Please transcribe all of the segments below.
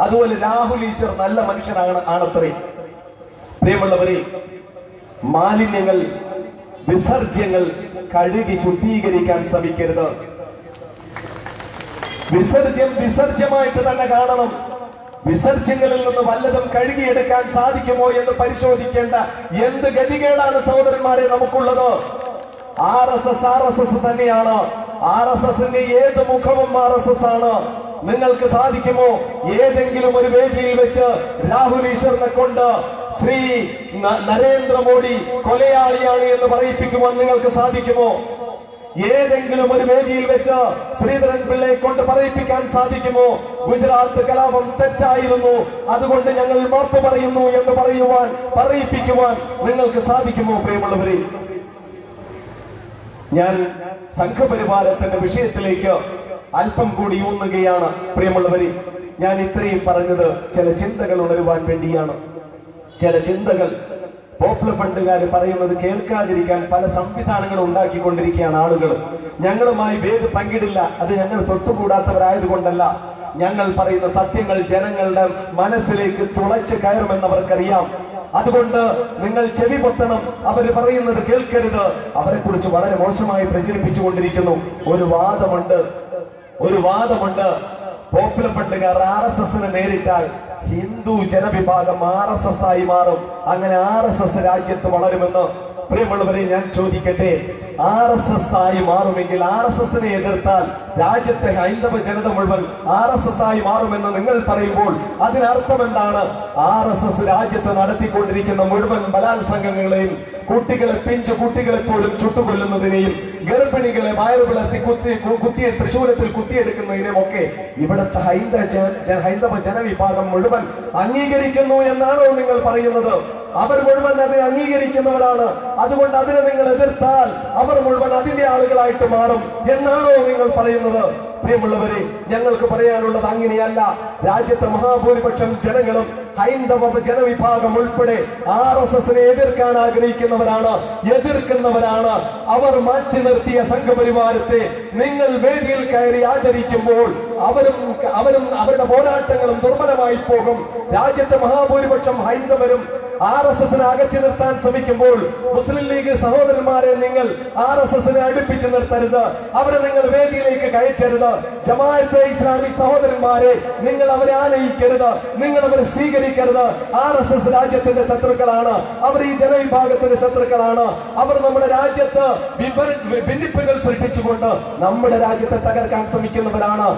അതുപോലെ രാഹുൽ ഈശ്വർ നല്ല മനുഷ്യനാണ് ആണത്രേ. പ്രിയമുള്ളവരെ മാലിന്യങ്ങൾ വിസർജ്യങ്ങൾ കഴുകി ശുദ്ധീകരിക്കാൻ ശ്രമിക്കരുത്. വിസർജ്യം വിസർജ്യമായിട്ട് തന്നെ കാണണം. വിസർജ്യങ്ങളിൽ നിന്ന് വല്ലതും കഴുകിയെടുക്കാൻ സാധിക്കുമോ എന്ന് പരിശോധിക്കേണ്ട എന്ത് ഗതികേടാണ് സഹോദരന്മാരെ നമുക്കുള്ളത്? R S S R S S തന്നെയാണ്. ആർ എസ് എസിന്റെ ഏത് മുഖവും ആർ എസ് എസ് ആണ്. നിങ്ങൾക്ക് സാധിക്കുമോ? ഏതെങ്കിലും ഒരു വേദിയിൽ വെച്ച് രാഹുൽ ഈശ്വരനെ കൊണ്ട് ശ്രീ നരേന്ദ്രമോദി കൊലയാളിയാണ് എന്ന് പറയിപ്പിക്കുവാൻ നിങ്ങൾക്ക് സാധിക്കുമോ? ഏതെങ്കിലും ഒരു വേദിയിൽ വെച്ച് ശ്രീധരൻ പിള്ളയെ കൊണ്ട് പറയിപ്പിക്കാൻ സാധിക്കുമോ? ഗുജറാത്ത് കലാപം തെറ്റായിരുന്നു. അതുകൊണ്ട് ഞങ്ങൾ മാപ്പ് പറയുന്നു എന്ന് പറയുവാൻ പറയിപ്പിക്കുവാൻ നിങ്ങൾക്ക് സാധിക്കുമോ പ്രിയമുള്ളവരെ? ഞാൻ സംഘപരിവാരത്തിന്റെ വിഷയത്തിലേക്ക് അല്പം കൂടി ഊന്നുകയാണ്. പ്രിയമുള്ളവരെ ഞാൻ ഇത്രയും പറഞ്ഞത് ചില ചിന്തകൾ ഉണരുവാൻ വേണ്ടിയാണ്. ചില ചിന്തകൾ പോപ്പുലർ ഫണ്ടുകാർ പറയുന്നത് കേൾക്കാതിരിക്കാൻ പല സംവിധാനങ്ങൾ ഉണ്ടാക്കിക്കൊണ്ടിരിക്കുകയാണ് ആളുകൾ. ഞങ്ങളുമായി വേദ പങ്കിടില്ല. അത് ഞങ്ങൾ തൊട്ടുകൂടാത്തവരായതുകൊണ്ടല്ല. ഞങ്ങൾ പറയുന്ന സത്യങ്ങൾ ജനങ്ങളുടെ മനസ്സിലേക്ക് തുളച്ച് കയറുമെന്നവർക്കറിയാം. അതുകൊണ്ട് നിങ്ങൾ ചെവി പൊത്തണം. അവർ പറയുന്നത് കേൾക്കരുത്. അവരെ കുറിച്ച് വളരെ മോശമായി പ്രചരിപ്പിച്ചുകൊണ്ടിരിക്കുന്നു. ഒരു വാദമുണ്ട്. ഒരു വാദമുണ്ട്. പോപ്പുലർ ഫണ്ടുകാർ ആർ എസ് എസിനെ നേരിട്ടാൽ ഹിന്ദു ജനവിഭാഗം ആർ എസ് എസ് ആയി മാറും. അങ്ങനെ ആർ എസ് എസ് രാജ്യത്ത് വളരുമെന്ന് പ്രിയമുള്ളവരെ ഞാൻ ചോദിക്കട്ടെ? ആർ എസ് എസ് ആയി മാറുമെങ്കിൽ ആർ എസ് എസിനെ എതിർത്താൽ രാജ്യത്തെ ഹൈന്ദവ ജനത മുഴുവൻ ആർ എസ് എസ് ആയി മാറുമെന്ന് നിങ്ങൾ പറയുമ്പോൾ അതിനർത്ഥം എന്താണ്? ആർ എസ് എസ് രാജ്യത്ത് നടത്തിക്കൊണ്ടിരിക്കുന്ന മുഴുവൻ ബലാത്സംഗങ്ങളെയും കുട്ടികളെ പിഞ്ചു കുട്ടികളെ പോലും ചുട്ടുകൊല്ലുന്നതിനെയും ഗർഭിണികളെ വയറു പിളർത്തി കുത്തി കുത്തിയ തൃശൂലത്തിൽ കുത്തിയെടുക്കുന്നതിനും ഒക്കെ ഇവിടുത്തെ ഹൈന്ദവ ഹൈന്ദവ ജനവിഭാഗം മുഴുവൻ അംഗീകരിക്കുന്നു എന്നാണോ നിങ്ങൾ പറയുന്നത്? അവർ മുഴുവൻ അതിനെ അംഗീകരിക്കുന്നവരാണ്. അതുകൊണ്ട് അതിനെ നിങ്ങൾ എതിർത്താൽ അവർ മുഴുവൻ അതിന്റെ ആളുകളായിട്ട് മാറും എന്നാണോ നിങ്ങൾ പറയുന്നത്? പ്രിയമുള്ളവരെ ഞങ്ങൾക്ക് പറയാനുള്ളത് അങ്ങനെയല്ല. രാജ്യത്തെ മഹാഭൂരിപക്ഷം ജനങ്ങളും ഹൈന്ദവ ജനവിഭാഗം ഉൾപ്പെടെ ആർ എസ് എസിനെ എതിർക്കാൻ ആഗ്രഹിക്കുന്നവരാണ് എതിർക്കുന്നവരാണ്. അവർ മാറ്റി നിർത്തിയ സംഘപരിവാരത്തെ നിങ്ങൾ വേദിയിൽ കയറി ആചരിക്കുമ്പോൾ അവരും അവരും അവരുടെ പോരാട്ടങ്ങളും ദുർബലമായി പോകും. രാജ്യത്തെ മഹാഭൂരിപക്ഷം ഹൈന്ദവരും ആർ എസ് എസിനെ അകറ്റി നിർത്താൻ ശ്രമിക്കുമ്പോൾ മുസ്ലിം ലീഗ് സഹോദരന്മാരെ നിങ്ങൾ ആർ എസ് എസിനെ അടുപ്പിച്ചു നിർത്തരുത്. അവരെ നിങ്ങൾ വേദിയിലേക്ക് കയറ്റരുത്. ജമാഅത്തെ ഇസ്ലാമി സഹോദരന്മാരെ നിങ്ങൾ അവരെ ആനയിക്കരുത്. നിങ്ങൾ അവരെ സ്വീകരിക്കരുത്. ആർ എസ് എസ് രാജ്യത്തിന്റെ ശത്രുക്കളാണ്. അവർ ഈ ജനവിഭാഗത്തിന്റെ ശത്രുക്കളാണ്. അവർ നമ്മുടെ രാജ്യത്ത് ഭിന്നിപ്പുകൾ സൃഷ്ടിച്ചുകൊണ്ട് നമ്മുടെ രാജ്യത്തെ തകർക്കാൻ ശ്രമിക്കുന്നവരാണ്.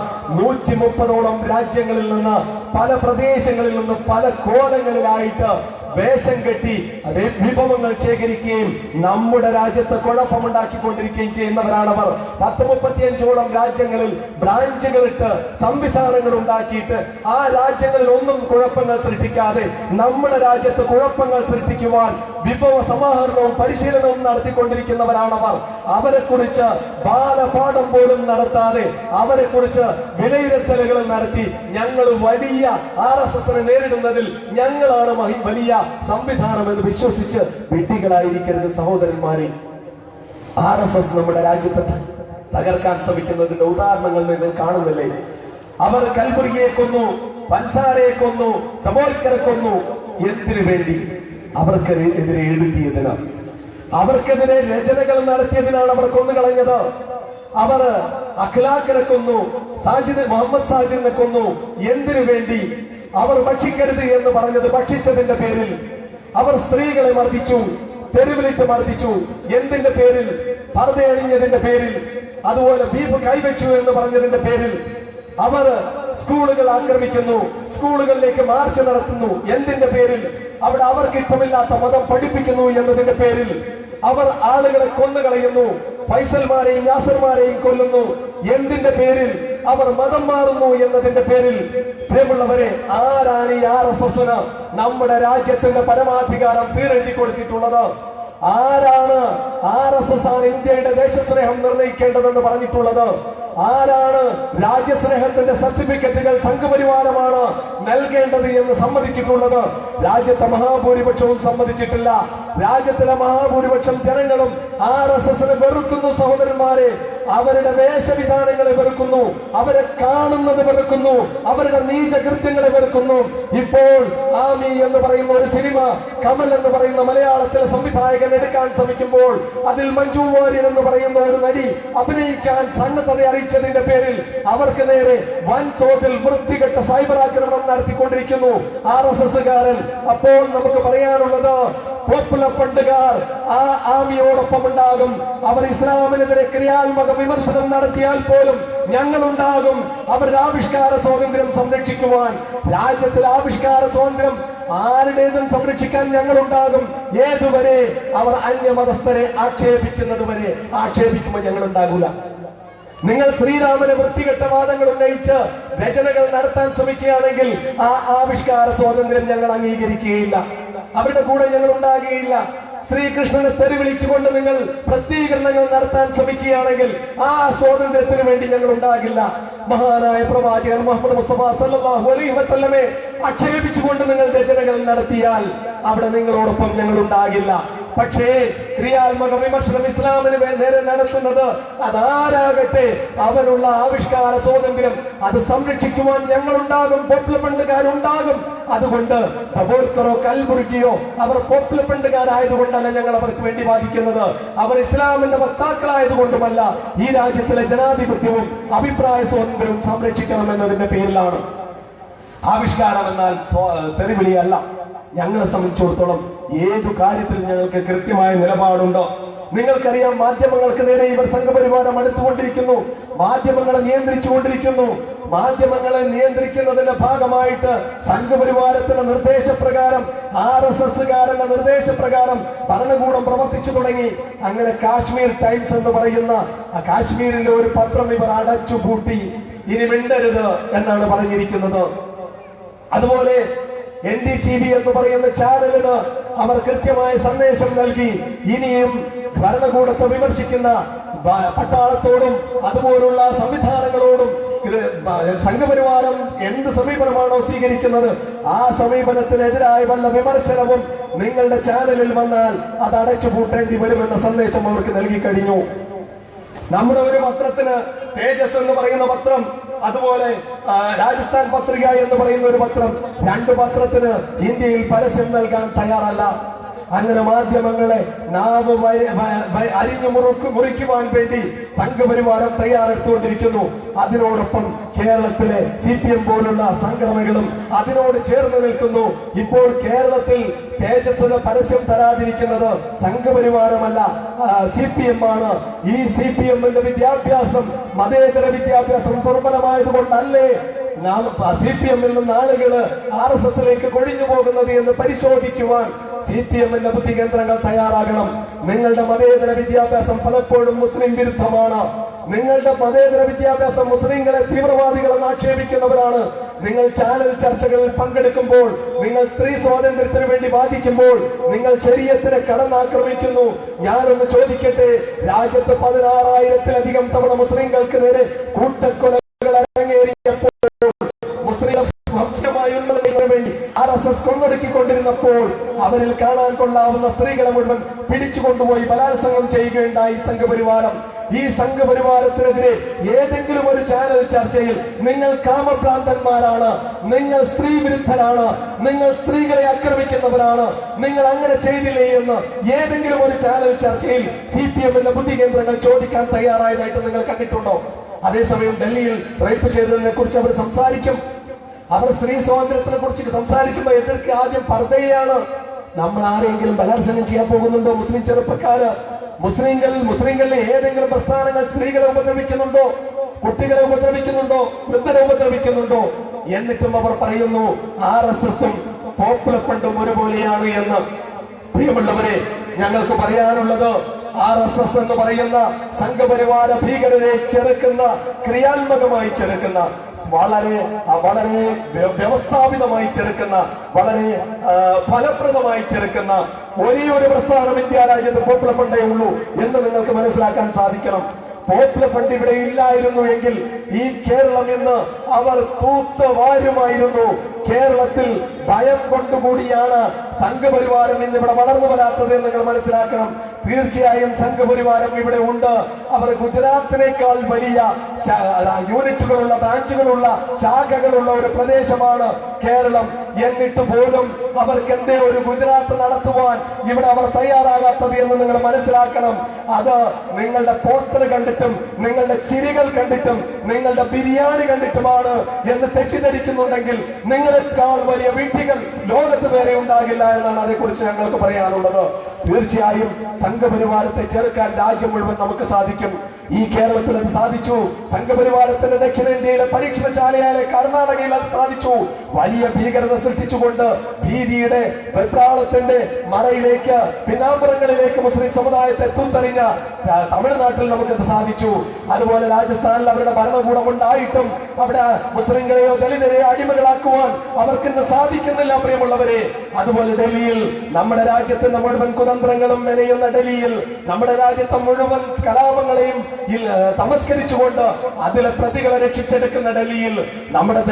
നൂറ്റി മുപ്പതോളം രാജ്യങ്ങളിൽ നിന്ന് പല പ്രദേശങ്ങളിൽ നിന്ന് പല കോലങ്ങളിലായിട്ട് വേഷം കെട്ടി വിഭവങ്ങൾ ശേഖരിക്കുകയും നമ്മുടെ രാജ്യത്ത് കുഴപ്പമുണ്ടാക്കിക്കൊണ്ടിരിക്കുകയും ചെയ്യുന്നവരാണവർ. പത്ത് മുപ്പത്തിയഞ്ചോളം രാജ്യങ്ങളിൽ ബ്രാഞ്ചുകളിട്ട് സംവിധാനങ്ങൾ ഉണ്ടാക്കിയിട്ട് ആ രാജ്യങ്ങളിൽ ഒന്നും കുഴപ്പങ്ങൾ സൃഷ്ടിക്കാതെ നമ്മുടെ രാജ്യത്ത് കുഴപ്പങ്ങൾ സൃഷ്ടിക്കുവാൻ വിഭവ സമാഹരണവും പരിശീലനവും നടത്തിക്കൊണ്ടിരിക്കുന്നവരാണവർ. അവരെ കുറിച്ച് ബാലപാഠം പോലും നടത്താതെ അവരെ കുറിച്ച് വിലയിരുത്തലുകൾ നടത്തി ഞങ്ങൾ വലിയ ആർ എസ് എസിനെ നേരിടുന്നതിൽ ഞങ്ങളാണ് വലിയ സംവിധാനം എന്ന് വിശ്വസിച്ച് വിഡ്ഢികളായിരിക്കരുത് സഹോദരന്മാരെ. ആർ എസ് എസ് നമ്മുടെ രാജ്യത്തെ തകർക്കാൻ ശ്രമിക്കുന്നതിന്റെ ഉദാഹരണങ്ങൾ നിങ്ങൾ കാണുന്നില്ലേ? അവർ കൽബുറിയെ കൊന്നു പൻസാരയെ കൊന്നു തമോൽക്കരെ കൊന്നു. എന്തിനു വേണ്ടി? അവർക്ക് എതിരെ എഴുതിയതിന്. അവർക്കെതിരെ രചനകൾ നടത്തിയതിനാണ് അവർ കൊന്നുകളഞ്ഞത്. അവർ അഖ്ലാഖിനെ കൊന്നു സാജിദ് മുഹമ്മദ് സാജിദിനെ കൊന്നു. എന്തിനു വേണ്ടി? അവർ ഭക്ഷിക്കരുത് എന്ന് പറഞ്ഞത് ഭക്ഷിച്ചതിന്റെ പേരിൽ. അവർ സ്ത്രീകളെ മർദ്ദിച്ചു തെരുവിലിട്ട് മർദ്ദിച്ചു. എന്തിന്റെ പേരിൽ? പർദ്ദയണിഞ്ഞതിന്റെ പേരിൽ. അതുപോലെ ദീപ് കൈവച്ചു എന്ന് പറഞ്ഞതിന്റെ പേരിൽ. അവർ സ്കൂളുകൾ ആക്രമിക്കുന്നു സ്കൂളുകളിലേക്ക് മാർച്ച് നടത്തുന്നു. എന്തിന്റെ പേരിൽ? അവിടെ അവർക്ക് ഇഷ്ടമില്ലാത്ത മതം പഠിപ്പിക്കുന്നു എന്നതിന്റെ പേരിൽ. അവർ ആളുകളെ കൊന്നുകളയുന്നു ഫൈസൽമാരെയും യാസർമാരെയും കൊല്ലുന്നു. എന്തിന്റെ പേരിൽ? അവർ മതം മാറുന്നു എന്നതിന്റെ പേരിൽ പ്രിയമുള്ളവരെ ആരാണ് ഈ ആർ എസ് എസിന് നമ്മുടെ രാജ്യത്തിന്റെ പരമാധികാരം തീരെഴുതി കൊടുത്തിട്ടുള്ളത്? ആരാണ് ആർ എസ് എസ് ആണ് ഇന്ത്യയുടെ ദേശസ്നേഹം നിർണയിക്കേണ്ടതെന്ന് പറഞ്ഞിട്ടുള്ളത്? ആരാണ് രാജ്യസ്നേഹത്തിന്റെ സർട്ടിഫിക്കറ്റുകൾ സംഘപരിവാരമാണ് നൽകേണ്ടത് എന്ന് സമ്മതിച്ചിട്ടുള്ളത്? രാജ്യത്തെ മഹാഭൂരിപക്ഷവും സമ്മതിച്ചിട്ടില്ല. രാജ്യത്തിലെ മഹാഭൂരിപക്ഷം ജനങ്ങളും ആർ എസ് എസിനെ വെറുക്കുന്നു സഹോദരന്മാരെ. അവരുടെ വേഷവിധാനങ്ങളെ വെറുക്കുന്നു. അവരെ കാണുന്നത് വെറുക്കുന്നു. അവരുടെ നീചകൃത്യങ്ങളെ വെറുക്കുന്നു. ഇപ്പോൾ ആമി എന്ന് പറയുന്ന ഒരു സിനിമ കമൽ എന്ന് പറയുന്ന മലയാളത്തിലെ സംവിധായകൻ എടുക്കാൻ ശ്രമിക്കുമ്പോൾ അതിൽ മഞ്ജു വാര്യർ എന്ന് പറയുന്ന ഒരു നടി അഭിനയിക്കാൻ സന്നദ്ധത അറിയിച്ചതിന്റെ പേരിൽ അവർക്ക് നേരെ വൻതോതിൽ വൃത്തികെട്ട സൈബർ ആക്രമണം നടത്തിക്കൊണ്ടിരിക്കുന്നു. ആർ എസ് എസ്സുകാരൻ. അപ്പോൾ നമുക്ക് പറയാനുള്ളത് പോപ്പുലർ ഫണ്ടുകാർ ആ ആമിയോടൊപ്പം ഉണ്ടാകും അവർ ഇസ്ലാമിനെതിരെ ക്രിയാത്മക വിമർശനം നടത്തിയാൽ പോലും ഞങ്ങളുണ്ടാകും. അവരുടെ ആവിഷ്കാര സ്വാതന്ത്ര്യം സംരക്ഷിക്കുവാൻ. രാജ്യത്തിൽ ആവിഷ്കാര സ്വാതന്ത്ര്യം ആരുടേതും സംരക്ഷിക്കാൻ ഞങ്ങളുണ്ടാകും. ഏതുവരെ അവർ അന്യമതസ്ഥരെ ആക്ഷേപിക്കുന്നത് വരെ ആക്ഷേപിക്കുമ്പോൾ ഞങ്ങൾ ഉണ്ടാകൂല നിങ്ങൾ ശ്രീരാമനെ വൃത്തികെട്ട വാദങ്ങൾ ഉന്നയിച്ച് രചനകൾ നടത്താൻ ശ്രമിക്കുകയാണെങ്കിൽ ആ ആവിഷ്കാര സ്വാതന്ത്ര്യം ഞങ്ങൾ അംഗീകരിക്കുകയില്ല. അവരുടെ കൂടെ ഞങ്ങൾ ഉണ്ടാകുകയില്ല. ശ്രീകൃഷ്ണനെ തെരുവിളിച്ചുകൊണ്ട് നിങ്ങൾ പ്രസിദ്ധീകരണങ്ങൾ നടത്താൻ ശ്രമിക്കുകയാണെങ്കിൽ ആ സ്വാതന്ത്ര്യത്തിന് വേണ്ടി ഞങ്ങൾ ഉണ്ടാകില്ല. മഹാനായ പ്രവാചകൻ മുഹമ്മദ് മുസ്തഫ സല്ലല്ലാഹു അലൈഹി വസല്ലമെ ആക്ഷേപിച്ചുകൊണ്ട് നിങ്ങൾ രചനകൾ നടത്തിയാൽ അവിടെ നിങ്ങളോടൊപ്പം ഞങ്ങൾ ഉണ്ടാകില്ല. പക്ഷേ ക്രിയാത്മക വിമർശനം ഇസ്ലാമിന് നേരെ നടത്തുന്നത് അതാരാകട്ടെ? അവരുള്ള ആവിഷ്കാര സ്വാതന്ത്ര്യം അത് സംരക്ഷിക്കുവാൻ ഞങ്ങളുണ്ടാകും പോപ്പുലർ പണ്ടുകാരുണ്ടാകും. അതുകൊണ്ട് പ്രബോധക്കറോ കൽമുറുക്കിയോ അവർ പോപ്പുലർ പണ്ടുകാരായതുകൊണ്ടല്ല ഞങ്ങൾ അവർക്ക് വേണ്ടി വാദിക്കുന്നത്. അവർ ഇസ്ലാമിന്റെ വക്താക്കളായതുകൊണ്ടുമല്ല ഈ രാജ്യത്തിലെ ജനാധിപത്യവും അഭിപ്രായ സ്വാതന്ത്ര്യവും സംരക്ഷിക്കണം എന്നതിന്റെ പേരിലാണ്. ആവിഷ്കാരം എന്നാൽ തെറിവിളിയല്ല. ഞങ്ങളെ സംബന്ധിച്ചിടത്തോളം ഏതു കാര്യത്തിൽ ഞങ്ങൾക്ക് കൃത്യമായ നിലപാടുണ്ടോ? നിങ്ങൾക്കറിയാം മാധ്യമങ്ങൾക്ക് നേരെ ഇവർ സംഘപരിവാരം അടുത്തുകൊണ്ടിരിക്കുന്നു. മാധ്യമങ്ങളെ നിയന്ത്രിച്ചു കൊണ്ടിരിക്കുന്നു മാധ്യമങ്ങളെ നിയന്ത്രിക്കുന്നതിന്റെ ഭാഗമായിട്ട് സംഘപരിവാരത്തിന്റെ നിർദ്ദേശപ്രകാരം ആർ എസ് എസ്സുകാരന്റെ നിർദ്ദേശപ്രകാരം ഭരണകൂടം പ്രവർത്തിച്ചു തുടങ്ങി. അങ്ങനെ കാശ്മീർ ടൈംസ് എന്ന് പറയുന്ന ആ കാശ്മീരിന്റെ ഒരു പത്രം ഇവർ അടച്ചുപൂട്ടി. ഇനി മിണ്ടരുത് എന്നാണ് പറഞ്ഞിരിക്കുന്നത്. അതുപോലെ എൻ ഡി ടി വി എന്ന് പറയുന്ന ചാനലിന് അവർ കൃത്യമായ സന്ദേശം നൽകി. ഇനിയും ഭരണകൂടത്തെ വിമർശിക്കുന്ന പട്ടാളത്തോടും അതുപോലുള്ള സംവിധാനങ്ങളോടും സംഘപരിവാരം എന്ത് സമീപനമാണോ സ്വീകരിക്കുന്നത് ആ സമീപനത്തിനെതിരായ വല്ല വിമർശനവും നിങ്ങളുടെ ചാനലിൽ വന്നാൽ അത് അടച്ചു പൂട്ടേണ്ടി വരുമെന്ന സന്ദേശം അവർക്ക് നൽകി കഴിഞ്ഞു. നമ്മുടെ ഒരു പത്രത്തിന് തേജസ് എന്ന് പറയുന്ന പത്രം അതുപോലെ രാജസ്ഥാൻ പത്രിക എന്ന് പറയുന്ന ഒരു പത്രം രണ്ട് പത്രത്തിന് ഇന്ത്യയിൽ പരസ്യം നൽകാൻ തയ്യാറല്ല. അങ്ങനെ മാധ്യമങ്ങളെ നാവ് അരിഞ്ഞു മുറുക്ക് മുറിക്കുവാൻ വേണ്ടി സംഘപരിവാരം തയ്യാറെടുത്തുകൊണ്ടിരിക്കുന്നു. അതിനോടൊപ്പം കേരളത്തിലെ സി പി എം പോലുള്ള സംഘടനകളും അതിനോട് ചേർന്ന് നിൽക്കുന്നു. ഇപ്പോൾ കേരളത്തിൽ തേജസ്സിന് പരസ്യം തരാതിരിക്കുന്നത് സംഘപരിവാരമല്ല സി പി എം ആണ്. ഈ സി പി എമ്മിന്റെ വിദ്യാഭ്യാസം മതേതര വിദ്യാഭ്യാസം ദുർബലമായത് കൊണ്ടല്ലേ സി പി എമ്മിൽ നിന്ന് ആളുകൾ ആർ എസ് എസിലേക്ക് കൊഴിഞ്ഞു പോകുന്നത് എന്ന് പരിശോധിക്കുവാൻ സി പി എമ്മിന്റെ ബുദ്ധി കേന്ദ്രങ്ങൾ തയ്യാറാകണം. നിങ്ങളുടെ മതേതര വിദ്യാഭ്യാസം പലപ്പോഴും മുസ്ലിം വിരുദ്ധമാണ്. നിങ്ങളുടെ മതേതര വിദ്യാഭ്യാസം മുസ്ലിങ്ങളെ തീവ്രവാദികളെന്ന് ആക്ഷേപിക്കുന്നവരാണ്. നിങ്ങൾ ചാനൽ ചർച്ചകളിൽ പങ്കെടുക്കുമ്പോൾ നിങ്ങൾ സ്ത്രീ സ്വാതന്ത്ര്യത്തിന് വേണ്ടി വാദിക്കുമ്പോൾ നിങ്ങൾ ശരീരത്തിനെ കടന്നാക്രമിക്കുന്നു. ഞാനൊന്ന് ചോദിക്കട്ടെ രാജ്യത്ത് പതിനാറായിരത്തിലധികം തവണ മുസ്ലിങ്ങൾക്ക് നേരെ കൂട്ടക്കൊലകൾ അവരിൽ കാണാൻ കൊള്ളാവുന്ന സ്ത്രീകളെ മുഴുവൻ പിടിച്ചുകൊണ്ടുപോയി ബലാത്സംഗം ചെയ്യുകയുണ്ടായി സംഘപരിവാരം. ഈ സംഘപരിവാരത്തിനെതിരെ ഏതെങ്കിലും ഒരു ചാനൽ ചർച്ചയിൽ നിങ്ങൾ കാമഭ്രാന്തന്മാരാണ് നിങ്ങൾ സ്ത്രീ വിരുദ്ധരാണ് നിങ്ങൾ സ്ത്രീകളെ ആക്രമിക്കുന്നവരാണ് നിങ്ങൾ അങ്ങനെ ചെയ്തില്ലേ എന്ന് ഏതെങ്കിലും ഒരു ചാനൽ ചർച്ചയിൽ സി പി എമ്മിന്റെ ബുദ്ധി കേന്ദ്രങ്ങൾ ചോദിക്കാൻ തയ്യാറായതായിട്ട് നിങ്ങൾ കണ്ടിട്ടുണ്ടോ? അതേസമയം ഡൽഹിയിൽ റേപ്പ് ചെയ്തതിനെ കുറിച്ച് അവർ സംസാരിക്കും. അവർ സ്ത്രീ സ്വാതന്ത്ര്യത്തിനെ കുറിച്ച് സംസാരിക്കുമ്പോൾ എതിർക്ക് ആദ്യം പർദ്ദയാണ് നമ്മൾ ആരെങ്കിലും ബലാത്സംഗം ചെയ്യാൻ പോകുന്നുണ്ടോ? മുസ്ലിം ചെറുപ്പക്കാര്? മുസ്ലിങ്ങൾ മുസ്ലിങ്ങളിലെ ഏതെങ്കിലും പ്രസ്ഥാനങ്ങൾ സ്ത്രീകളെ ഉപദ്രവിക്കുന്നുണ്ടോ? കുട്ടികളെ ഉപദ്രവിക്കുന്നുണ്ടോ? വൃദ്ധരെ ഉപദ്രവിക്കുന്നുണ്ടോ? എന്നിട്ടും അവർ പറയുന്നു ആർ എസ് എസും പോപ്പുലർ ഫണ്ടും ഒരുപോലെയാണ് എന്ന്. പ്രിയമുള്ളവരെ ഞങ്ങൾക്ക് പറയാനുള്ളത് ആർ എസ് എസ് എന്ന് പറയുന്ന സംഘപരിവാര ഭീകരരെ ചെറുക്കുന്ന ക്രിയാത്മകമായി ചെറുക്കുന്ന വളരെ വളരെ വ്യവസ്ഥാപിതമായി ചെറുക്കുന്ന വളരെ ഫലപ്രദമായി ചെറുക്കുന്ന ഒരേ ഒരു പ്രസ്ഥാനം ഇന്ത്യ രാജ്യത്ത് പോപ്പുലർ ഫണ്ടേ ഉള്ളൂ എന്ന് നിങ്ങൾക്ക് മനസ്സിലാക്കാൻ സാധിക്കണം. പോപ്പുലർ ഫണ്ട് ഇവിടെ ഇല്ലായിരുന്നു എങ്കിൽ ഈ കേരളം ഇന്ന് അവർ തൂത്ത് വാരുമായിരുന്നു കേരളത്തിൽ ഭയം കൊണ്ടുകൂടിയാണ് സംഘപരിവാരം ഇന്ന് ഇവിടെ വളർന്നു വരാത്തത് എന്ന് നിങ്ങൾ മനസ്സിലാക്കണം. തീർച്ചയായും സംഘപരിവാരം ഇവിടെ ഉണ്ട്. അവർ ഗുജറാത്തിനേക്കാൾ വലിയ യൂണിറ്റുകളുള്ള ബ്രാഞ്ചുകളുള്ള ശാഖകളുള്ള ഒരു പ്രദേശമാണ് കേരളം. എന്നിട്ട് പോലും അവർക്ക് എന്തേ ഒരു ഗുജറാത്ത് നടത്തുവാൻ ഇവിടെ അവർ തയ്യാറാകാത്തത് എന്ന് നിങ്ങൾ മനസ്സിലാക്കണം. അത് നിങ്ങളുടെ പോസ്റ്റർ കണ്ടിട്ടും നിങ്ങളുടെ ചിരികൾ കണ്ടിട്ടും നിങ്ങളുടെ ബിരിയാണി കണ്ടിട്ടുമാണ് എന്ന് തെറ്റിദ്ധരിക്കുന്നുണ്ടെങ്കിൽ നിങ്ങളെക്കാൾ വലിയ വീട്ടികൾ ലോകത്ത് വേറെ ഉണ്ടാകില്ല. എന്നാണ് അതേക്കുറിച്ച് ഞങ്ങൾക്ക് പറയാനുള്ളത് തീർച്ചയായും സംഘപരിവാരത്തെ ചേർക്കാൻ രാജ്യം മുഴുവൻ നമുക്ക് സാധിക്കും. ഈ കേരളത്തിൽ അത് സാധിച്ചു. സംഘപരിവാരത്തിന്റെ ദക്ഷിണേന്ത്യയിലെ പരീക്ഷണശാലയായ കർണാടകയിൽ അത് സാധിച്ചു. വലിയ ഭീകരത സൃഷ്ടിച്ചുകൊണ്ട് ഭീതിയുടെ വെപ്രാളത്തിന്റെ മറയിലേക്ക് പിന്നാമ്പുറങ്ങളിലേക്ക് മുസ്ലിം സമുദായത്തെ തുന്തറിഞ്ഞ തമിഴ്നാട്ടിൽ നമുക്കത് സാധിച്ചു. അതുപോലെ രാജസ്ഥാനിൽ അവരുടെ ഭരണകൂടം ഉണ്ടായിട്ടും അവിടെ മുസ്ലിങ്ങളെയോ ദലിതരെയോ അടിമകളാക്കുവാൻ അവർക്ക് ഇന്ന് സാധിക്കുന്നില്ല പ്രിയമുള്ളവരെ. അതുപോലെ ഡൽഹിയിൽ നമ്മുടെ രാജ്യത്തെ മുഴുവൻ കുതന്ത്രങ്ങളും മെനയുന്ന ഡൽഹിയിൽ നമ്മുടെ രാജ്യത്തെ മുഴുവൻ കലാപങ്ങളെയും തമസ്കരിച്ചുകൊണ്ട് അതിലെ പ്രതികളെ രക്ഷിച്ചെടുക്കുന്ന ഡൽഹിയിൽ നമ്മുടെ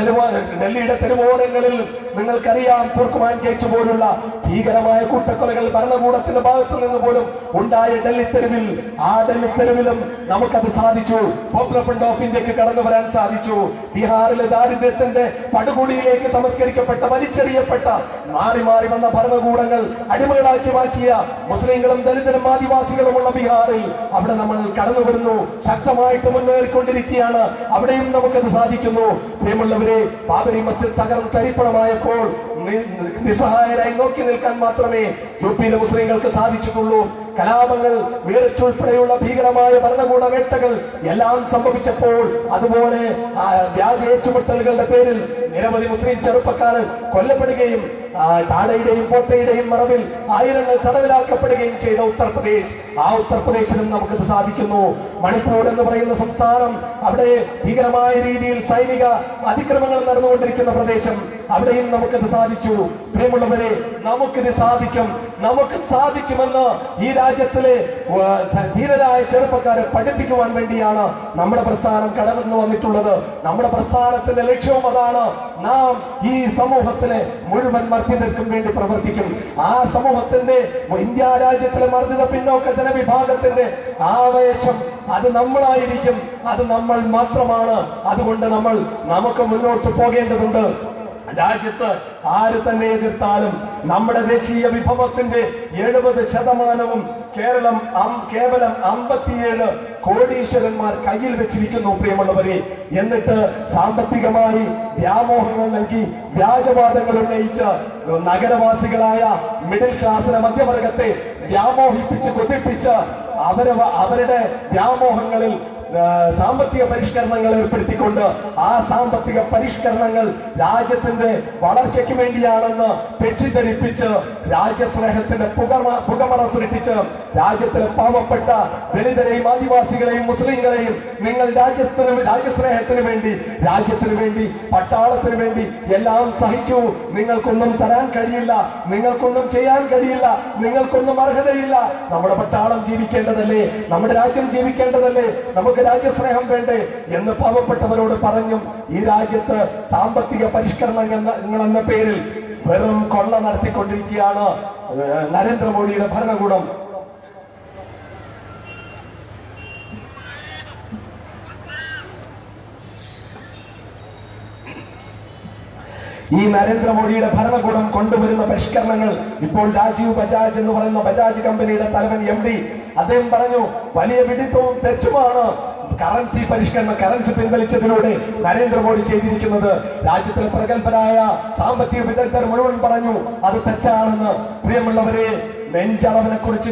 ഡൽഹിയുടെ തെരുവോരങ്ങളിൽ നിങ്ങൾക്കറിയാം തുർക്കുമാൻ ഗേറ്റ് പോലുള്ള ഭീകരമായ കൂട്ടക്കൊലകൾ ഭരണകൂടത്തിന്റെ ഭാഗത്തു നിന്ന് പോലും ഉണ്ടായ ഡൽഹി തെരുവിൽ ആ ഡൽഹി തെരുവിലും നമുക്കത് സാധിച്ചു. പോപ്പുലർ ഫ്രണ്ട് ഓഫ് ഇന്ത്യയ്ക്ക് കടന്നു വരാൻ സാധിച്ചു. ബീഹാറിലെ ദാരിദ്ര്യത്തിന്റെ പടുകുടിയിലേക്ക് തമസ്കരിക്കപ്പെട്ട വലിച്ചെറിയപ്പെട്ട മാറി മാറി വന്ന ഭരണകൂടങ്ങൾ അടിമകളാക്കി മാറ്റിയ മുസ്ലിങ്ങളും ദലിതരും ആദിവാസികളുമുള്ള ബീഹാറിൽ അവിടെ നമ്മൾ കടന്നു വരുന്നു. ശക്തമായിട്ട് മുന്നേറിക്കൊണ്ടിരിക്കുകയാണ്. അവിടെയും നമുക്കത് സാധിക്കുന്നു. പ്രിയമുള്ളവരെ ബാബരി മസ്ജിദ് തകർന്ന് തരിപ്പണമായപ്പോൾ നിസ്സഹായരായി നോക്കി നിൽക്കാൻ മാത്രമേ യു പിയിലെ മുസ്ലിങ്ങൾക്ക് സാധിച്ചിട്ടുള്ളൂ. കലാപങ്ങൾ വേറിച്ചുൾപ്പെടെയുള്ള ഭീകരമായ ഭരണകൂട വേട്ടകൾ എല്ലാം സംഭവിച്ചപ്പോൾ അതുപോലെ വ്യാജ ഏറ്റുമുട്ടലുകളുടെ പേരിൽ നിരവധി മുസ്ലിം ചെറുപ്പക്കാർ കൊല്ലപ്പെടുകയും ആ, ടാഡയുടെയും പോട്ടയുടെയും മറവിൽ ആയിരങ്ങൾ തടവിലാക്കപ്പെടുകയും ചെയ്ത ഉത്തർപ്രദേശ്. ആ ഉത്തർപ്രദേശിലും നമുക്കത് സാധിക്കുന്നു. മണിപ്പൂർ എന്ന് പറയുന്ന സംസ്ഥാനം അവിടെ ഭീകരമായ രീതിയിൽ സൈനിക അതിക്രമങ്ങൾ നടന്നുകൊണ്ടിരിക്കുന്ന പ്രദേശം. അവിടെയും നമുക്കത് സാധിച്ചു. പ്രിയമുള്ളവരെ നമുക്കിത് സാധിക്കും. നമുക്ക് സാധിക്കുമെന്ന് ഈ രാജ്യത്തിലെ ധീരരായ ചെറുപ്പക്കാരെ പഠിപ്പിക്കുവാൻ വേണ്ടിയാണ് നമ്മുടെ പ്രസ്ഥാനം കടന്നു വന്നിട്ടുള്ളത്. നമ്മുടെ പ്രസ്ഥാനത്തിന്റെ ലക്ഷ്യവും അതാണ് നാം ഈ സമൂഹത്തിലെ മുഴുവൻ മർദ്ദിതർക്കും വേണ്ടി പ്രവർത്തിക്കും ആ സമൂഹത്തിന്റെ ഇന്ത്യ രാജ്യത്തിലെ മർദ്ദിത പിന്നോക്ക ജനവിഭാഗത്തിന്റെ ആവേശം അത് നമ്മളായിരിക്കും. അത് നമ്മൾ മാത്രമാണ്. അതുകൊണ്ട് നമ്മൾ നമുക്ക് മുന്നോട്ട് പോകേണ്ടതുണ്ട്. രാജ്യത്ത് ആര് തന്നെ എതിർത്താലും നമ്മുടെ ദേശീയ വിഭവത്തിന്റെ എഴുപത് ശതമാനവും കേരളം കേവലം അമ്പത്തിയേഴ് കോടീശ്വരന്മാർ കയ്യിൽ വെച്ചിരിക്കുന്നു പ്രിയമുള്ളവരെ. എന്നിട്ട് സാമ്പത്തികമായി വ്യാമോഹങ്ങൾ നൽകി വ്യാജവാദങ്ങൾ ഉന്നയിച്ച് നഗരവാസികളായ മിഡിൽ ക്ലാസ്സിലെ മധ്യവർഗത്തെ വ്യാമോഹിപ്പിച്ച് കൊതിപ്പിച്ച് അവരെ അവരുടെ വ്യാമോഹങ്ങളിൽ സാമ്പത്തിക പരിഷ്കരണങ്ങൾ ഏർപ്പെടുത്തിക്കൊണ്ട് ആ സാമ്പത്തിക പരിഷ്കരണങ്ങൾ രാജ്യത്തിന്റെ വളർച്ചയ്ക്ക് വേണ്ടിയാണെന്ന് തെറ്റിദ്ധരിപ്പിച്ച് രാജ്യസ്നേഹത്തിന്റെ പുകമ പുകമറ സൃഷ്ടിച്ച് രാജ്യത്തിലെ പാവപ്പെട്ട ദലിതരെയും ആദിവാസികളെയും മുസ്ലിങ്ങളെയും നിങ്ങൾ രാജ്യത്തിന് രാജ്യസ്നേഹത്തിന് വേണ്ടി രാജ്യത്തിന് വേണ്ടി പട്ടാളത്തിന് വേണ്ടി എല്ലാം സഹിക്കൂ. നിങ്ങൾക്കൊന്നും തരാൻ കഴിയില്ല. നിങ്ങൾക്കൊന്നും ചെയ്യാൻ കഴിയില്ല. നിങ്ങൾക്കൊന്നും അർഹതയില്ല. നമ്മുടെ പട്ടാളം ജീവിക്കേണ്ടതല്ലേ? നമ്മുടെ രാജ്യം ജീവിക്കേണ്ടതല്ലേ? നമുക്ക് രാജ്യസ്നേഹം വേണ്ടേ എന്ന് പാവപ്പെട്ടവരോട് പറഞ്ഞും ഈ രാജ്യത്ത് സാമ്പത്തിക പരിഷ്കരണങ്ങൾ എന്ന പേരിൽ വെറും കൊള്ള നടത്തിക്കൊണ്ടിരിക്കുകയാണ് നരേന്ദ്രമോദിയുടെ ഭരണകൂടം. ഈ നരേന്ദ്രമോദിയുടെ ഭരണകൂടം കൊണ്ടുവരുന്ന പരിഷ്കരണങ്ങൾ ഇപ്പോൾ രാജീവ് ബജാജ് എന്ന് പറയുന്ന ബജാജ് കമ്പനിയുടെ തലവൻ എം ഡി അദ്ദേഹം പറഞ്ഞു വലിയ വിഡിത്തവും തെറ്റുമാണ്. കറൻസി പരിഷ്കരണം കറൻസി പിൻവലിച്ചതിലൂടെ നരേന്ദ്രമോദി ചെയ്തിരിക്കുന്നത് രാജ്യത്തിലെ പ്രഗത്ഭരായ സാമ്പത്തിക വിദഗ്ധർ മുഴുവൻ പറഞ്ഞു അത് തെറ്റാണെന്ന്. പ്രിയമുള്ളവരെ നെഞ്ചളവിനെ കുറിച്ച്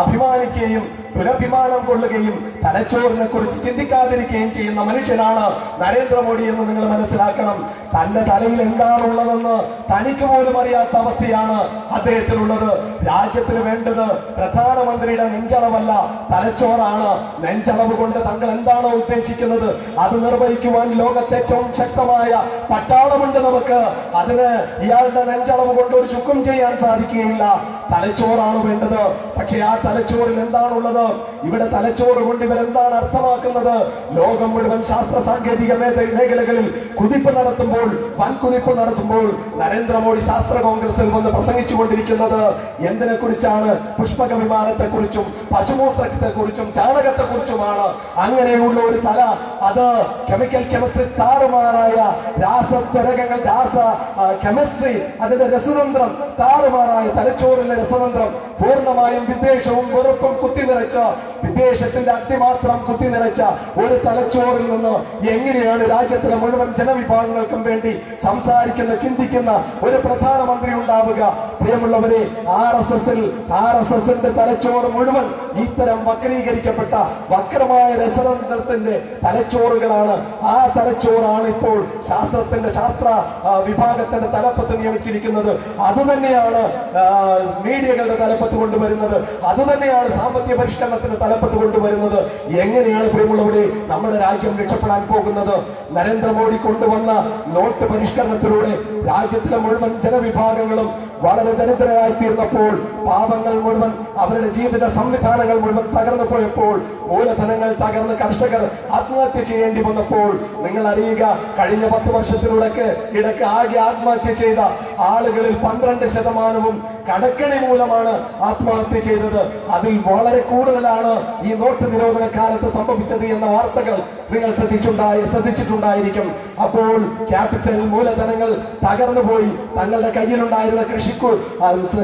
അഭിമാനിക്കുകയും ദുരഭിമാനം കൊള്ളുകയും തലച്ചോറിനെ കുറിച്ച് ചിന്തിക്കാതിരിക്കുകയും ചെയ്യുന്ന മനുഷ്യനാണ് നരേന്ദ്രമോദി എന്ന് നിങ്ങൾ മനസ്സിലാക്കണം. തന്റെ തലയിൽ എന്താണുള്ളതെന്ന് തനിക്ക് പോലും അറിയാത്ത അവസ്ഥയാണ് അദ്ദേഹത്തിനുള്ളത്. രാജ്യത്തിന് വേണ്ടത് പ്രധാനമന്ത്രിയുടെ നെഞ്ചളവല്ല തലച്ചോറാണ്. നെഞ്ചളവ് കൊണ്ട് തങ്ങൾ എന്താണോ ഉദ്ദേശിക്കുന്നത്? അത് നിർവഹിക്കുവാൻ ലോകത്തെ ഏറ്റവും ശക്തമായ പട്ടാളമുണ്ട് നമുക്ക്. അതിന് ഇയാളുടെ നെഞ്ചളവ് കൊണ്ട് ഒരു ചുക്കും ചെയ്യാൻ സാധിക്കുകയില്ല. തലച്ചോറാണ് വേണ്ടത്. പക്ഷെ ആ തലച്ചോറിൽ എന്താണുള്ളത് ഇവിടെ തലച്ചോറ് കൊണ്ട് ഇവരെന്താണ് അർത്ഥമാക്കുന്നത്? ലോകം മുഴുവൻ ശാസ്ത്ര സാങ്കേതിക മേഖലകളിൽ കുതിപ്പ് നടത്തുമ്പോൾ വൻ കുതിപ്പ് നടത്തുമ്പോൾ നരേന്ദ്രമോദി ശാസ്ത്ര കോൺഗ്രസിൽ വന്ന് പ്രസംഗിച്ചു കൊണ്ടിരിക്കുന്നത് എന്തിനെ കുറിച്ചാണ് പുഷ്പക വിമാനത്തെ കുറിച്ചും പശുമൂത്രത്തെ കുറിച്ചും ചാണകത്തെ കുറിച്ചുമാണ് അങ്ങനെയുള്ള ഒരു തല അത് കെമിക്കൽ കെമിസ്ട്രി താറുമാറായ രാസത്വരകങ്ങൾ രാസ കെമിസ്ട്രി അതിന്റെ രസതന്ത്രം താറുമാറായ തലച്ചോറിലെ രസതന്ത്രം പൂർണമായും വിദ്വേഷവും വെറുപ്പും കുത്തിനിറച്ച വിദ്വേഷത്തിന്റെ കുത്തി കുത്തിനിറച്ച ഒരു തലച്ചോറിൽ നിന്ന് എങ്ങനെയാണ് രാജ്യത്തിലെ മുഴുവൻ ജനവിഭാഗങ്ങൾക്കും വേണ്ടി സംസാരിക്കുന്ന ചിന്തിക്കുന്ന ഒരു പ്രധാനമന്ത്രി ഉണ്ടാവുക? പ്രിയമുള്ളവരെ ആർ എസ് എസിൽ ആർ എസ് എസിന്റെ തലച്ചോറ് മുഴുവൻ ഇത്തരം വക്രീകരിക്കപ്പെട്ട വക്രമായ രസതന്ത്രത്തിന്റെ തലച്ചോറുകളാണ്. ആ തലച്ചോറാണ് ഇപ്പോൾ ശാസ്ത്രത്തിന്റെ ശാസ്ത്ര വിഭാഗത്തിന്റെ തലപ്പത്ത് നിയമിച്ചിരിക്കുന്നത്. അതുതന്നെയാണ് തന്നെയാണ് മീഡിയകളുടെ തലപ്പത്ത് കൊണ്ടുവരുന്നത്. അതുതന്നെയാണ് സാമ്പത്തിക പരിഷ്കരണത്തിന്റെ തലപ്പത്ത് കൊണ്ടുവരുന്നത് എങ്ങനെയാണ് പ്രിയമുള്ളവരെ നമ്മുടെ രാജ്യം രക്ഷപ്പെടാൻ പോകുന്നത്? നരേന്ദ്രമോദി കൊണ്ടുവന്ന നോട്ട് പരിഷ്കരണത്തിലൂടെ രാജ്യത്തിലെ മുഴുവൻ ജനവിഭാഗങ്ങളും വളരെ ദരിദ്രരായി തീർന്നപ്പോൾ പാപങ്ങൾ മുഴുവൻ അവരുടെ ജീവിത സംവിധാനങ്ങൾ മുഴുവൻ തകർന്നു പോയപ്പോൾ മൂലധനങ്ങൾ തകർന്ന് കർഷകർ ആത്മഹത്യ ചെയ്യേണ്ടി വന്നപ്പോൾ നിങ്ങൾ അറിയുക കഴിഞ്ഞ പത്ത് വർഷത്തിലൂടെ ഇടയ്ക്ക് ആകെ ആത്മഹത്യ ചെയ്ത ആളുകളിൽ പന്ത്രണ്ട് ശതമാനവും കടക്കണി മൂലമാണ് ആത്മഹത്യ ചെയ്തത്. അതിൽ വളരെ കൂടുതലാണ് ഈ നോട്ട് നിരോധന കാലത്ത് സംഭവിച്ചത് എന്ന വാർത്തകൾ നിങ്ങൾ ശ്രദ്ധിച്ചുണ്ടായി ശ്രദ്ധിച്ചിട്ടുണ്ടായിരിക്കും. അപ്പോൾ ക്യാപിറ്റൽ മൂലധനങ്ങൾ തകർന്നുപോയി. തങ്ങളുടെ കയ്യിലുണ്ടായിരുന്ന കൃഷിക്കു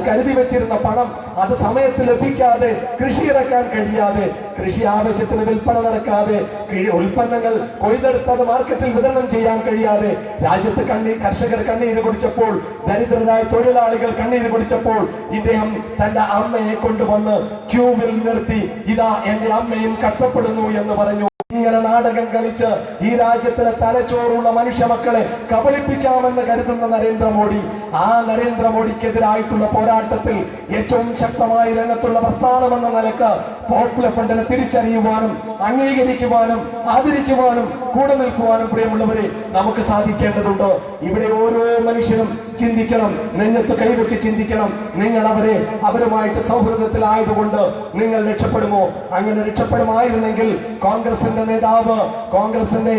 കരുതി വെച്ചിരുന്ന പണം അത് സമയത്ത് ലഭിക്കാതെ കൃഷി ഇറക്കാൻ കഴിയാതെ കൃഷി ആവശ്യത്തിന് വിൽപ്പന നടക്കാതെ ഉൽപ്പന്നങ്ങൾ കൊയ്തെടുത്തത് മാർക്കറ്റിൽ വിതരണം ചെയ്യാൻ കഴിയാതെ രാജ്യത്ത് കണ്ണീർ കർഷകർ കണ്ണീര് കുടിച്ചപ്പോൾ ദരിദ്രരായ തൊഴിലാളികൾ കണ്ണീര് കുടിച്ചപ്പോൾ ഇദ്ദേഹം തന്റെ അമ്മയെ കൊണ്ടുവന്ന് ക്യൂവിൽ നിർത്തി ഇതാ എന്റെ അമ്മയും കഷ്ടപ്പെടുന്നു എന്ന് പറഞ്ഞു. ഇങ്ങനെ നാടകം കളിച്ച് ഈ രാജ്യത്തിലെ തലച്ചോറുള്ള മനുഷ്യ മക്കളെ കബളിപ്പിക്കാമെന്ന് കരുതുന്ന നരേന്ദ്രമോദി ആ നരേന്ദ്രമോദിക്കെതിരായിട്ടുള്ള പോരാട്ടത്തിൽ ഏറ്റവും ശക്തമായി രംഗത്തുള്ള പ്രസ്ഥാനമെന്ന നിലയ്ക്ക് പോപ്പുലർ ഫണ്ടിനെ തിരിച്ചറിയുവാനും അംഗീകരിക്കുവാനും ആദരിക്കുവാനും കൂടെ നിൽക്കുവാനും പ്രിയമുള്ളവരെ നമുക്ക് സാധിക്കേണ്ടതുണ്ട്. ഇവിടെ ഓരോ മനുഷ്യനും ചിന്തിക്കണം. നെഞ്ഞത്ത് കൈവച്ച് ചിന്തിക്കണം. നിങ്ങൾ അവരെ അവരുമായിട്ട് സൗഹൃദത്തിലായതുകൊണ്ട് നിങ്ങൾ രക്ഷപ്പെടുമോ? അങ്ങനെ രക്ഷപ്പെടുമായിരുന്നെങ്കിൽ കോൺഗ്രസിന്റെ നേതാവ് കോൺഗ്രസിന്റെ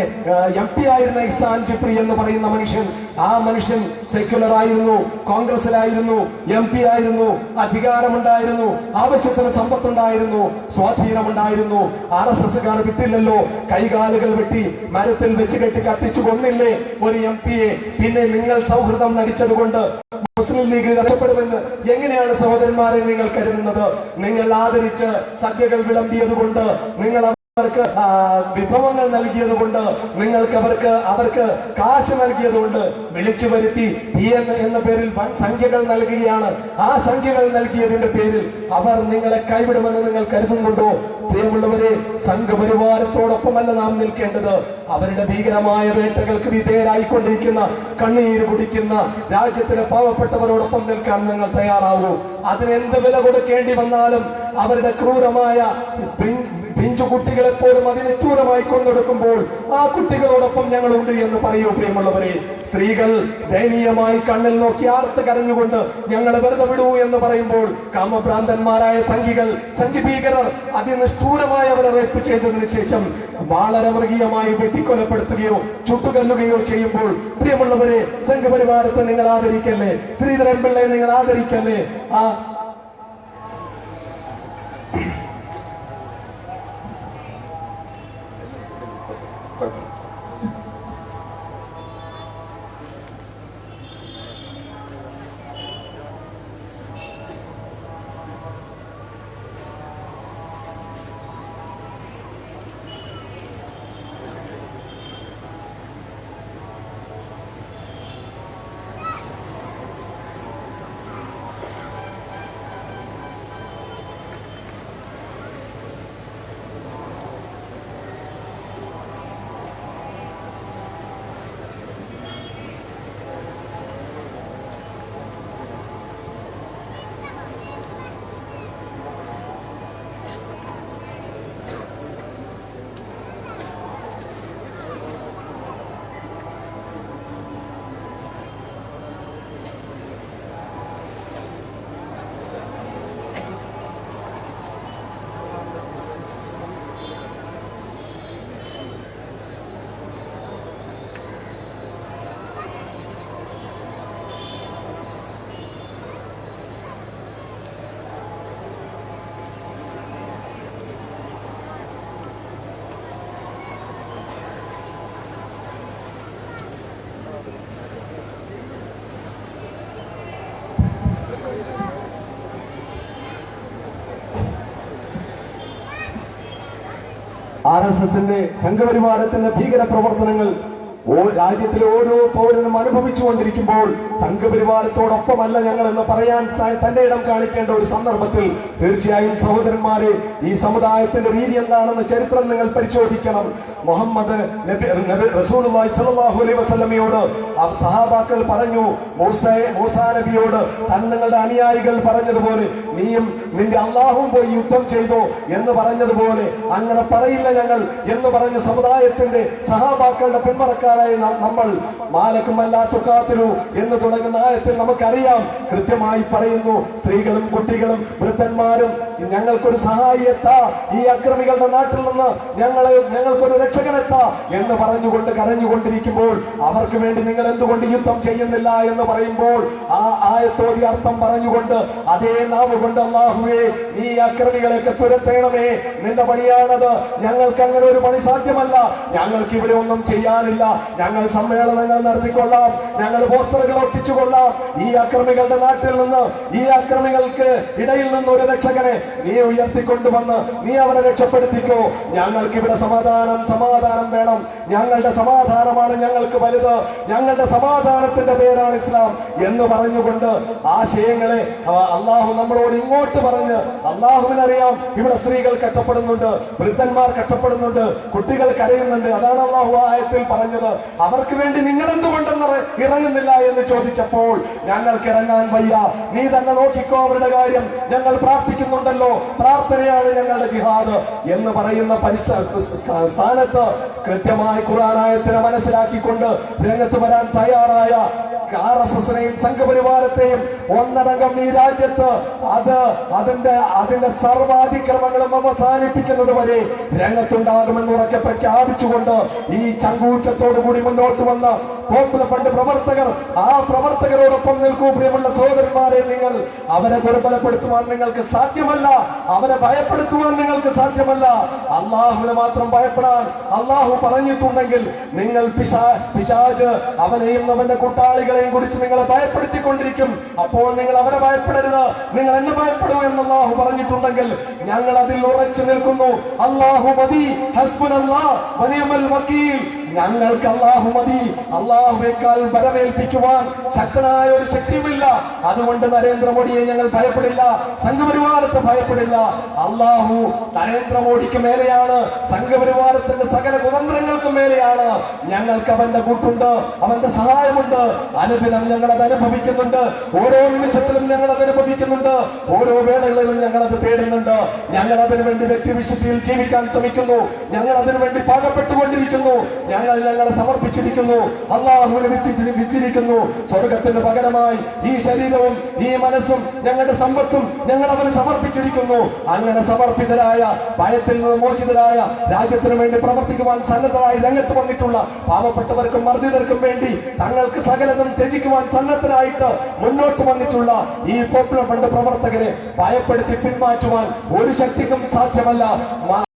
എം പി ആയിരുന്ന ഇസാൻ ജിപ്രി എന്ന് പറയുന്ന മനുഷ്യൻ ആ മനുഷ്യൻ സെക്യുലർ ആയിരുന്നു കോൺഗ്രസിലായിരുന്നു എം പി ആയിരുന്നു അധികാരമുണ്ടായിരുന്നു ആവശ്യത്തിന് സമ്പത്തുണ്ടായിരുന്നു സ്വാധീനമുണ്ടായിരുന്നു ആർ എസ് എസ്സുകാർ വിട്ടില്ലല്ലോ കൈകാലുകൾ വെട്ടി മരത്തിൽ വെച്ച് കെട്ടി കത്തിച്ചു കൊന്നില്ലേ ഒരു എം പിയെ? പിന്നെ നിങ്ങൾ സൗഹൃദം നടിച്ചതുകൊണ്ട് മുസ്ലിം ലീഗ് രക്ഷപ്പെടുമെന്ന് എങ്ങനെയാണ് സഹോദരന്മാരെ നിങ്ങൾ കരുതുന്നത്? നിങ്ങൾ ആദരിച്ച് സദ്യകൾ വിളമ്പിയത് കൊണ്ട് നിങ്ങൾ അവർക്ക് വിഭവങ്ങൾ നൽകിയത് കൊണ്ട് നിങ്ങൾക്ക് അവർക്ക് അവർക്ക് കാശ് നൽകിയത് കൊണ്ട് വിളിച്ചു വരുത്തി ഈ എന്ന പേരിൽ സംഖ്യകൾ നൽകുകയാണ്. ആ സംഖ്യകൾ നൽകിയതിന്റെ പേരിൽ അവർ നിങ്ങളെ കൈവിടുമെന്ന് നിങ്ങൾ കരുതുന്നുണ്ടോ? പ്രിയമുള്ളവരെ സംഘപരിവാരത്തോടൊപ്പമല്ല നാം നിൽക്കേണ്ടത്. അവരുടെ ഭീകരമായ വേട്ടകൾക്ക് വിധേയരായിക്കൊണ്ടിരിക്കുന്ന കണ്ണീര് കുടിക്കുന്ന രാജ്യത്തിലെ പാവപ്പെട്ടവരോടൊപ്പം നിൽക്കാൻ നിങ്ങൾ തയ്യാറാവൂ. അതിനെന്ത് വില കൊടുക്കേണ്ടി വന്നാലും അവരുടെ ക്രൂരമായ പിഞ്ചു കുട്ടികളെ പോലും ക്രൂരമായി കൊണ്ടെടുക്കുമ്പോൾ ആ കുട്ടികളോടൊപ്പം ഞങ്ങളുണ്ട് എന്ന് പറയൂ പ്രിയമുള്ളവരെ. സ്ത്രീകൾ ദയനീയമായി കണ്ണിൽ നോക്കി ആർത്ത് കരഞ്ഞുകൊണ്ട് ഞങ്ങൾ വെറുതെ വിടൂ എന്ന് പറയുമ്പോൾ കാമഭ്രാന്തന്മാരായ സംഘികൾ സംഘി ഭീകരർ അതിനിഷ്ഠൂരമായി അവരെ റേപ്പ് ചെയ്തതിനു ശേഷം വളരെ മൃഗീയമായി വെട്ടിക്കൊലപ്പെടുത്തുകയോ ചുട്ടുകല്ലുകയോ ചെയ്യുമ്പോൾ പ്രിയമുള്ളവരെ സംഘപരിവാരത്തെ നിങ്ങൾ ആദരിക്കല്ലേ? ശ്രീധരൻ പിള്ളയെ നിങ്ങൾ ആദരിക്കല്ലേ? ആ ആർ എസ് എസിന്റെ സംഘപരിവാരത്തിന്റെ ഭീകര പ്രവർത്തനങ്ങൾ രാജ്യത്തിലെ ഓരോ പൗരനും അനുഭവിച്ചുകൊണ്ടിരിക്കുമ്പോൾ സംഘപരിവാരത്തോടൊപ്പമല്ല ഞങ്ങൾ എന്ന് പറയാൻ തന്റെ ഇടം കാണിക്കേണ്ട ഒരു സന്ദർഭത്തിൽ തീർച്ചയായും സഹോദരന്മാരെ ഈ സമുദായത്തിന്റെ രീതി എന്താണെന്ന് ചരിത്രം നിങ്ങൾ പരിശോധിക്കണം. മുഹമ്മദ് ആ സഹാബാക്കൾ പറഞ്ഞു മൂസാ നബിയോട് തങ്ങളുടെ അനുയായികൾ പറഞ്ഞതുപോലെ നീയും നിന്റെ അള്ളാഹും പോയി യുദ്ധം ചെയ്തോ എന്ന് പറഞ്ഞതുപോലെ അങ്ങനെ പറയില്ല ഞങ്ങൾ എന്ന് പറഞ്ഞ സമുദായത്തിന്റെ സഹാബാക്കളുടെ പിന്മറക്കാരായി നമ്മൾ മാലക്കും അല്ലാത്തുക്കാത്തിരു എന്ന് തുടങ്ങുന്ന ആയത്തിൽ നമുക്കറിയാം. കൃത്യമായി പറയുന്നു സ്ത്രീകളും കുട്ടികളും വൃദ്ധന്മാരും ഞങ്ങൾക്കൊരു സഹായിയെത്താ. ഈ അക്രമികളുടെ നാട്ടിൽ നിന്ന് ഞങ്ങളെ ഞങ്ങൾക്കൊരു രക്ഷകനെത്താ എന്ന് പറഞ്ഞുകൊണ്ട് കരഞ്ഞുകൊണ്ടിരിക്കുമ്പോൾ അവർക്ക് വേണ്ടി നിങ്ങൾ എന്തുകൊണ്ട് യുദ്ധം ചെയ്യുന്നില്ല എന്ന് പറയുമ്പോൾ ആ ആയത്തോടി അർത്ഥം പറഞ്ഞുകൊണ്ട് അതേ നാവ് കൊണ്ട് അള്ളാഹുവേ ഈ അക്രമികളെയൊക്കെ തുരത്തേണമേ. നിന്റെ പണിയാണത്. ഞങ്ങൾക്ക് അങ്ങനെ ഒരു പണി സാധ്യമല്ല. ഞങ്ങൾക്ക് ഇവിടെ ഒന്നും ചെയ്യാനില്ല. ഞങ്ങൾ സമ്മേളനങ്ങൾ നടത്തിക്കൊള്ളാം. ഞങ്ങൾ പോസ്റ്ററുകൾ ഒട്ടിച്ചുകൊള്ളാം. ഈ അക്രമികളുടെ നാട്ടിൽ നിന്ന് ഈ അക്രമികൾക്ക് ഇടയിൽ നിന്ന് ഒരു രക്ഷകനെ നീ ഉയർത്തിക്കൊണ്ടുവന്ന് നീ അവരെ രക്ഷപ്പെടുത്തിക്കോ. ഞങ്ങൾക്ക് ഇവിടെ സമാധാനം സമാധാനം വേണം. ഞങ്ങളുടെ സമാധാനമാണ് ഞങ്ങൾക്ക് വലുത്. ഞങ്ങളുടെ സമാധാനത്തിന്റെ പേരാണ് ഇസ്ലാം എന്ന് പറഞ്ഞുകൊണ്ട് ആശയങ്ങളെ അള്ളാഹു നമ്മളോട് ഇങ്ങോട്ട് പറഞ്ഞ് അള്ളാഹുവിനറിയാം ഇവിടെ സ്ത്രീകൾ കഷ്ടപ്പെടുന്നുണ്ട് വൃദ്ധന്മാർ കഷ്ടപ്പെടുന്നുണ്ട് കുട്ടികൾ കരയുന്നുണ്ട്. അതാണ് അള്ളാഹു ആയത്തിൽ പറഞ്ഞത്. അവർക്ക് വേണ്ടി നിങ്ങൾ എന്തുകൊണ്ടെന്ന് ഇറങ്ങുന്നില്ല എന്ന് ചോദിച്ചപ്പോൾ ഞങ്ങൾക്ക് ഇറങ്ങാൻ വയ്യ. നീ തന്നെ നോക്കിക്കോ അവരുടെ കാര്യം. ഞങ്ങൾ പ്രാർത്ഥിക്കുന്നുണ്ടല്ലോ. പ്രാർത്ഥനയാണ് ഞങ്ങളുടെ ജിഹാദ് എന്ന് പറയുന്ന സ്ഥാനത്ത് കൃത്യമായി ഖുറാനായത്തിനെ മനസ്സിലാക്കിക്കൊണ്ട് രംഗത്ത് വരാൻ തയ്യാറായ ആർ എസ് എസിനെയും സംഘപരിവാരത്തെയും ഒന്നടങ്കം ഈ രാജ്യത്ത് അത് അതിന്റെ അതിന്റെ സർവാതിക്രമങ്ങളും അവസാനിപ്പിക്കുന്നത് വരെ രംഗത്തുണ്ടാകുമെന്ന് ഉറക്കെ പ്രഖ്യാപിച്ചുകൊണ്ട് ഈ ചങ്കൂറ്റത്തോടു കൂടി മുന്നോട്ട് വന്ന പോപ്പുലർ ഫണ്ട് പ്രവർത്തകർ ആ പ്രവർത്തകരോടൊപ്പം നിൽക്കൂ പ്രിയമുള്ള സഹോദരന്മാരെ നിങ്ങൾ അവരെ ദുർബലപ്പെടുത്തുവാൻ നിങ്ങൾക്ക് സാധ്യമല്ല. അവരെ ഭയപ്പെടുത്തുവാൻ നിങ്ങൾക്ക് സാധ്യമല്ല. അള്ളാഹുവിനെ മാത്രം ഭയപ്പെടാൻ അള്ളാഹു പറഞ്ഞിട്ടുണ്ടെങ്കിൽ നിങ്ങൾ പിശാ പിശാജ് അവനെയും അവന്റെ കൂട്ടാളികളെയും കുറിച്ച് നിങ്ങളെ ഭയപ്പെടുത്തിക്കൊണ്ടിരിക്കും. അപ്പോൾ നിങ്ങൾ അവരെ ഭയപ്പെടരുത്. നിങ്ങൾ എന്നെ ഭയപ്പെടൂ എന്ന് അള്ളാഹു പറഞ്ഞിട്ടുണ്ടെങ്കിൽ ഞങ്ങൾ അതിൽ ഉറച്ചു നിൽക്കുന്നു. അള്ളാഹു മതി വക്കീൽ. ഞങ്ങൾക്ക് അള്ളാഹു മതി. അള്ളാഹുവേക്കാൾ വരവേൽപ്പിക്കുവാൻ ശക്തനായ ഒരു ശക്തിയുമില്ല. അതുകൊണ്ട് നരേന്ദ്രമോദിയെ ഞങ്ങൾ ഭയപ്പെടില്ല. സംഘപരിവാരത്തെ ഭയപ്പെടില്ല. അള്ളാഹു നരേന്ദ്രമോദിക്ക് മേലെയാണ് സംഘപരിവാരത്തിന്റെ സകല കുതന്ത്രങ്ങൾക്കും മേലെയാണ് ഞങ്ങൾക്ക് അവന്റെ കൂട്ടുണ്ട് അവന്റെ സഹായമുണ്ട്. അനുദിനം ഞങ്ങൾ അനുഭവിക്കുന്നുണ്ട്. ഓരോ നിമിഷത്തിലും ഞങ്ങൾ അത് അനുഭവിക്കുന്നുണ്ട്. ഓരോ വേളകളിലും ഞങ്ങൾ അത് തേടുന്നുണ്ട്. ഞങ്ങൾ അതിനു വേണ്ടി വ്യക്തിവിശുദ്ധിയിൽ ജീവിക്കാൻ ശ്രമിക്കുന്നു. ഞങ്ങൾ അതിനു വേണ്ടി പാകപ്പെട്ടുകൊണ്ടിരിക്കുന്നു. ഞങ്ങൾ ഞങ്ങളെ സമർപ്പിച്ചിരിക്കുന്നു. അള്ളാഹുവിനെ വിറ്റിരിക്കുന്നു സ്വർഗത്തിന് പകരമായി ഈ ശരീരവും ഈ മനസ്സും ഞങ്ങളുടെ സമ്പത്തും ഞങ്ങൾ അവന് സമർപ്പിച്ചിരിക്കുന്നു. അങ്ങനെ സമർപ്പിതരായ ഭയത്തിൽ നിന്ന് മോചിതരായ രാജ്യത്തിന് വേണ്ടി പ്രവർത്തിക്കുവാൻ സന്നദ്ധമായി രംഗത്ത് വന്നിട്ടുള്ള പാവപ്പെട്ടവർക്കും മർദ്ദിതർക്കും വേണ്ടി തങ്ങൾക്ക് സകലതും ത്യജിക്കുവാൻ സന്നദ്ധരായിട്ട് മുന്നോട്ട് വന്നിട്ടുള്ള ഈ പോപ്പുലർ ഫണ്ട് പ്രവർത്തകരെ ഭയപ്പെടുത്തി പിന്മാറ്റുവാൻ ഒരു ശക്തിക്കും സാധ്യമല്ല.